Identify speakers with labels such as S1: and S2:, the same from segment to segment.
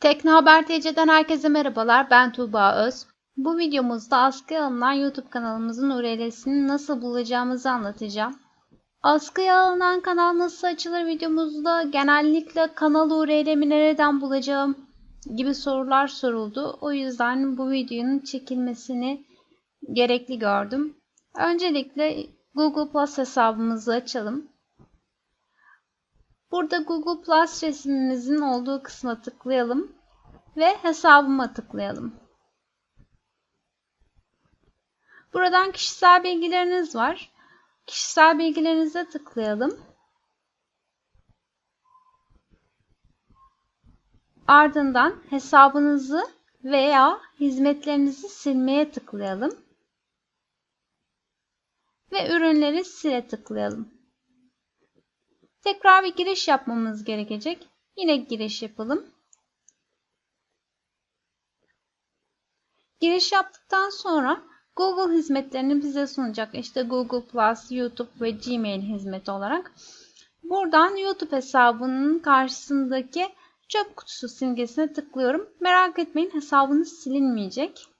S1: Tekno Haber TC'den herkese merhabalar. Ben Tuğba Öz. Bu videomuzda askıya alınan YouTube kanalımızın URL'sini nasıl bulacağımızı anlatacağım. Askıya alınan kanal nasıl açılır videomuzda genellikle kanal URL'mi nereden bulacağım gibi sorular soruldu. O yüzden bu videonun çekilmesini gerekli gördüm. Öncelikle Google Plus hesabımızı açalım. Burada Google Plus resmimizin olduğu kısma tıklayalım ve hesabıma tıklayalım. Buradan kişisel bilgileriniz var. Kişisel bilgilerinize tıklayalım. Ardından hesabınızı veya hizmetlerinizi silmeye tıklayalım. Ve ürünleri sile tıklayalım. Tekrar bir giriş yapmamız gerekecek. Yine giriş yapalım. Giriş yaptıktan sonra Google hizmetlerini bize sunacak. İşte Google Plus, YouTube ve Gmail hizmeti olarak. Buradan YouTube hesabının karşısındaki çöp kutusu simgesine tıklıyorum. Merak etmeyin hesabınız silinmeyecek.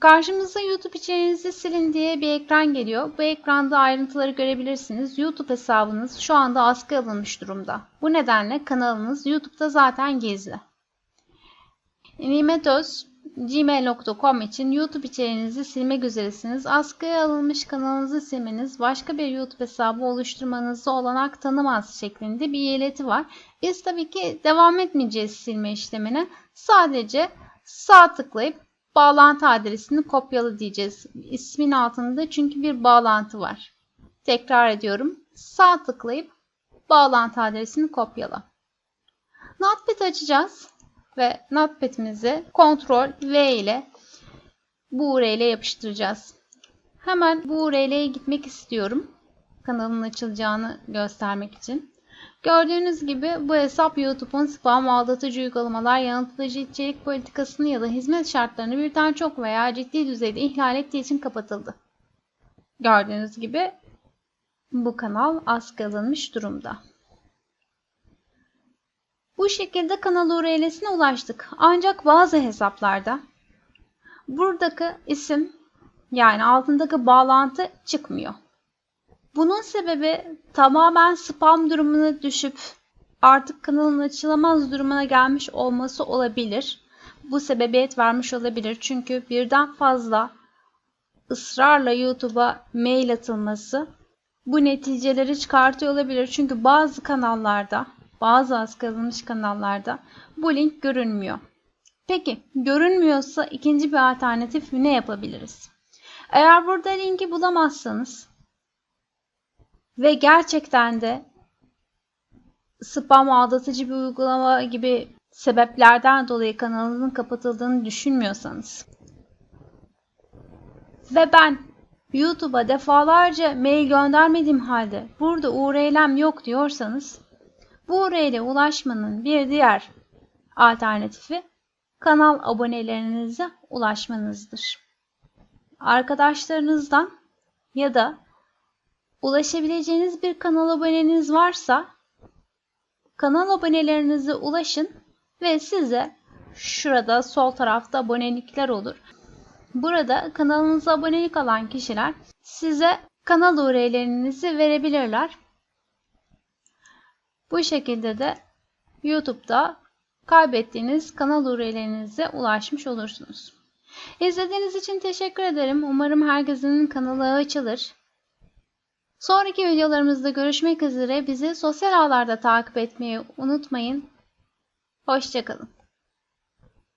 S1: Karşımıza YouTube içeriğinizi silin diye bir ekran geliyor. Bu ekranda ayrıntıları görebilirsiniz. YouTube hesabınız şu anda askıya alınmış durumda. Bu nedenle kanalınız YouTube'da zaten gizli. Nimetöz gmail.com için YouTube içeriğinizi silmek üzeresiniz. Askıya alınmış kanalınızı silmeniz başka bir YouTube hesabı oluşturmanızı olanak tanımaz şeklinde bir ileti var. Biz tabii ki devam etmeyeceğiz silme işlemine. Sadece sağ tıklayıp bağlantı adresini kopyala diyeceğiz. İsmin altında çünkü bir bağlantı var. Tekrar ediyorum. Sağ tıklayıp bağlantı adresini kopyala. Notepad açacağız ve Notepad'imizi Ctrl V ile bu URL'e yapıştıracağız. Hemen bu URL'ye gitmek istiyorum. Kanalın açılacağını göstermek için. Gördüğünüz gibi bu hesap YouTube'un spam, aldatıcı uygulamalar, yanıltıcı içerik politikasını ya da hizmet şartlarını birden çok veya ciddi düzeyde ihlal ettiği için kapatıldı. Gördüğünüz gibi bu kanal askı alınmış durumda. Bu şekilde kanal URL'sine ulaştık. Ancak bazı hesaplarda buradaki isim yani altındaki bağlantı çıkmıyor. Bunun sebebi tamamen spam durumuna düşüp artık kanalın açılamaz durumuna gelmiş olması olabilir. Bu sebebiyet vermiş olabilir. Çünkü birden fazla ısrarla YouTube'a mail atılması bu neticeleri çıkartıyor olabilir. Çünkü bazı kanallarda, bazı az kalınmış kanallarda bu link görünmüyor. Peki görünmüyorsa ikinci bir alternatif ne yapabiliriz? Eğer burada linki bulamazsanız ve gerçekten de spam aldatıcı bir uygulama gibi sebeplerden dolayı kanalınızın kapatıldığını düşünmüyorsanız ve ben YouTube'a defalarca mail göndermediğim halde burada URL'm yok diyorsanız bu URL'e ulaşmanın bir diğer alternatifi kanal abonelerinize ulaşmanızdır. Arkadaşlarınızdan ya da ulaşabileceğiniz bir kanal aboneniz varsa kanal abonelerinize ulaşın ve size şurada sol tarafta abonelikler olur. Burada kanalınıza abonelik alan kişiler size kanal URL'lerinizi verebilirler. Bu şekilde de YouTube'da kaybettiğiniz kanal URL'lerinize ulaşmış olursunuz. İzlediğiniz için teşekkür ederim. Umarım herkesin kanalı açılır. Sonraki videolarımızda görüşmek üzere. Bizi sosyal ağlarda takip etmeyi unutmayın. Hoşçakalın.